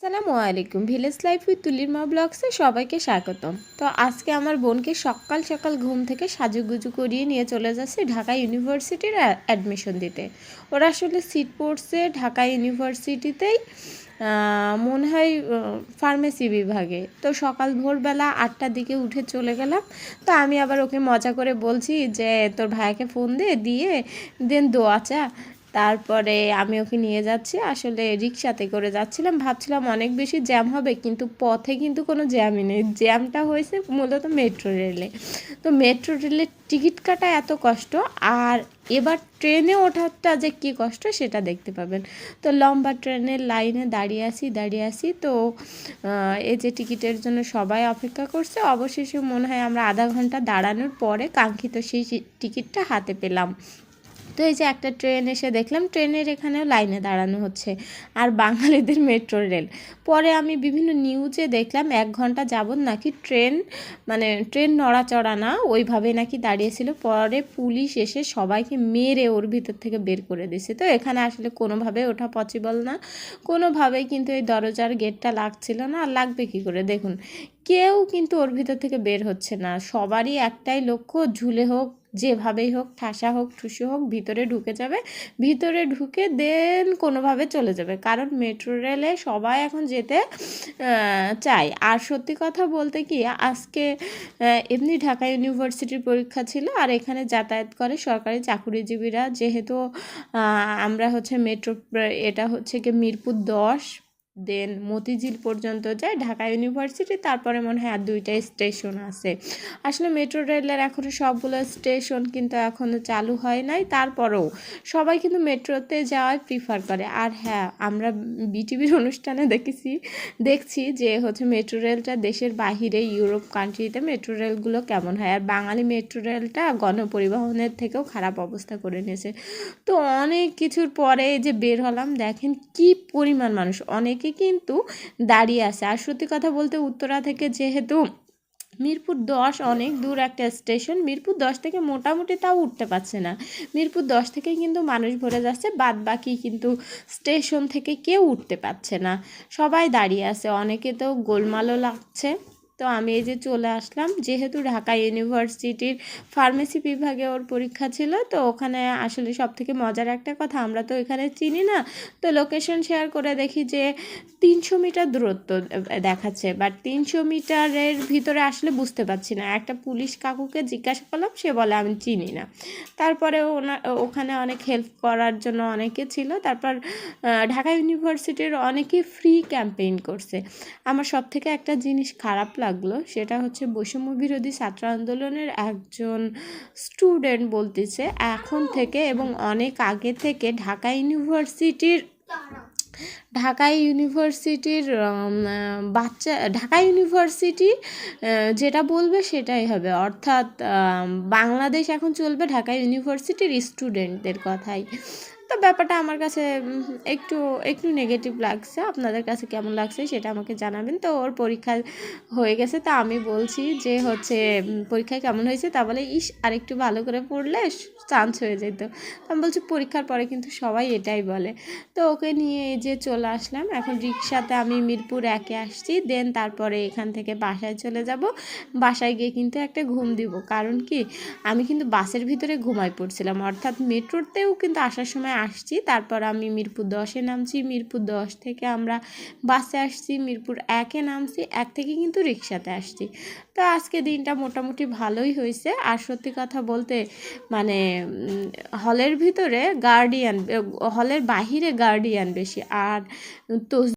আসসালামু আলাইকুম। Village life with তুলির মা ব্লগসে সবাইকে স্বাগতম। তো আজকে আমার বোনকে সকাল সকাল ঘুম থেকে সাজুগুজু করিয়ে নিয়ে চলে যাচ্ছে ঢাকা ইউনিভার্সিটির অ্যাডমিশন দিতে। ওরা আসলে সিট পড়ছে ঢাকা ইউনিভার্সিটিতেই মনে হয় ফার্মেসি বিভাগে। তো সকাল ভোরবেলা আটটার দিকে উঠে চলে গেলাম। তো আমি আবার ওকে মজা করে বলছি যে, তোর ভাইকে ফোন দে, দিয়ে, দেন দোয়া চা। তারপরে আমি ওকে নিয়ে যাচ্ছি। আসলে রিক্সাতে করে যাচ্ছিলাম। ভাবছিলাম অনেক বেশি জ্যাম হবে, কিন্তু পথে কিন্তু কোনো জ্যামই নেই। জ্যামটা হয়েছে মূলত মেট্রো রেলে। তো মেট্রো রেলের টিকিট কাটা এত কষ্ট, আর এবার ট্রেনে ওঠাটা যে কী কষ্ট সেটা দেখতে পাবেন। তো লম্বা ট্রেনের লাইনে দাঁড়িয়ে আসি দাঁড়িয়ে আসি তো এই যে টিকিটের জন্য সবাই অপেক্ষা করছে। অবশেষে মনে হয় আমরা আধা ঘণ্টা দাঁড়ানোর পরে কাঙ্ক্ষিত সেই টিকিটটা হাতে পেলাম। তো এই যে একটা ট্রেন এসে দেখলাম, ট্রেনের এখানেও লাইনে দাঁড়ানো হচ্ছে। আর বাঙালিদের মেট্রো রেল। পরে আমি বিভিন্ন নিউজে দেখলাম, এক ঘণ্টা যাবত নাকি ট্রেন মানে ট্রেন নড়াচড়া না, ওইভাবে নাকি দাঁড়িয়েছিল। পরে পুলিশ এসে সবাইকে মেরে ওর ভিতর থেকে বের করে দিছে তো এখানে আসলে কোনোভাবে ওঠা পসিবল না। কোনোভাবেই কিন্তু এই দরজার গেটটা লাগছিল না। আর লাগবে কী করে? দেখুন, কেউ কিন্তু ওর ভিতর থেকে বের হচ্ছে না। সবারই একটাই লক্ষ্য, ঝুলে হোক যেভাবেই হোক, ঠাসা হোক, ঠুসু হোক, ভিতরে ঢুকে যাবে। ভিতরে ঢুকে দেন কোনোভাবে চলে যাবে। কারণ মেট্রো রেলে সবাই এখন যেতে চায়। আর সত্যি কথা বলতে কি, আজকে এমনি ঢাকা ইউনিভার্সিটির পরীক্ষা ছিল আর এখানে যাতায়াত করে সরকারি চাকুরিজীবীরা। যেহেতু আমরা হচ্ছে মেট্রো এটা হচ্ছে কি মিরপুর দশ দেন মতিঝিল পর্যন্ত যায়, ঢাকা ইউনিভার্সিটি, তারপরে মনে হয় আর দুইটা স্টেশন আছে। আসলে মেট্রো রেলের এখনও সবগুলো স্টেশন কিন্তু এখনও চালু হয় নাই, তারপরেও সবাই কিন্তু মেট্রোতে যাওয়াই প্রিফার করে। আর হ্যাঁ আমরা বিটিভির অনুষ্ঠানে দেখেছি, দেখছি যে হচ্ছে মেট্রো রেলটা দেশের বাহিরে ইউরোপ কান্ট্রিতে মেট্রো রেলগুলো কেমন হয়। আর বাঙালি মেট্রো রেলটা গণপরিবহনের থেকেও খারাপ অবস্থা করে নিয়েছে। তো অনেক কিছুর পরে যে বের হলাম, দেখেন কি পরিমাণ মানুষ। অনেকে অনেকে কিন্তু দাঁড়িয়ে আছে। আর সত্যি কথা বলতে উত্তরা থেকে যেহেতু মিরপুর দশ অনেক দূর একটা স্টেশন মিরপুর দশ থেকে মোটামুটি তাও উঠতে পারছে না। মিরপুর দশ থেকে কিন্তু মানুষ ভরে যাচ্ছে বাদ বাকি কিন্তু স্টেশন থেকে কেউ উঠতে পারছে না। সবাই দাঁড়িয়ে আছে, অনেকে তো গোলমালও লাগছে। তো আমি এই যে চলে আসলাম। যেহেতু ঢাকা ইউনিভার্সিটির ফার্মেসি বিভাগে ওর পরীক্ষা ছিল, তো ওখানে আসলে সব থেকে মজার একটা কথা, আমরা তো এখানে চিনি না। তো লোকেশন শেয়ার করে দেখি যে তিনশো মিটার দূরত্ব দেখাচ্ছে বাট তিনশো মিটারের ভিতরে আসলে বুঝতে পারছি না। একটা পুলিশ কাকুকে জিজ্ঞাসা করলাম, সে বলে, আমি চিনি না। তারপরে ওনার ওখানে অনেক হেল্প করার জন্য অনেকে ছিল। তারপর ঢাকা ইউনিভার্সিটির অনেকেই ফ্রি ক্যাম্পেইন করছে। আমার সব থেকে একটা জিনিস খারাপ লাগল, সেটা হচ্ছে বৈষম্য বিরোধী ছাত্র আন্দোলনের একজন স্টুডেন্ট বলতেছে, এখন থেকে এবং অনেক আগে থেকে ঢাকা ইউনিভার্সিটির ঢাকা ইউনিভার্সিটির বাচ্চা, ঢাকা ইউনিভার্সিটি যেটা বলবে সেটাই হবে। অর্থাৎ বাংলাদেশ এখন চলবে ঢাকা ইউনিভার্সিটির স্টুডেন্টদের কথাই। তো ব্যাপারটা আমার কাছে একটু একটু নেগেটিভ লাগছে। আপনাদের কাছে কেমন লাগছে সেটা আমাকে জানাবেন। তো ওর পরীক্ষা হয়ে গেছে, তা আমি বলছি যে হচ্ছে পরীক্ষায় কেমন হয়েছে? তা বলে, ইস, আরেকটু ভালো করে পড়লে চান্স হয়ে যেত। আমি বলছি, পরীক্ষার পরে কিন্তু সবাই এটাই বলে। তো ওকে নিয়ে এই যে চলে আসলাম। এখন রিক্সাতে আমি মিরপুর একে আসছি। দেন তারপরে এখান থেকে বাসায় চলে যাব। বাসায় গিয়ে কিন্তু একটা ঘুম দিব। কারণ কি? আমি কিন্তু বাসের ভিতরে ঘুমাই পড়ছিলাম। অর্থাৎ মেট্রোতেও কিন্তু আসার সময় আসছি, তারপর আমি মিরপুর দশে নামছি, মিরপুর দশ থেকে আমরা বাসে আসছি, মিরপুর একে নামছি, এক থেকে কিন্তু রিক্সাতে আসছি। তো আজকে দিনটা মোটামুটি ভালোই হয়েছে। আর সত্যি কথা বলতে মানে হলের ভিতরে গার্ডিয়ান হলের বাহিরে গার্ডিয়ান বেশি। আর তো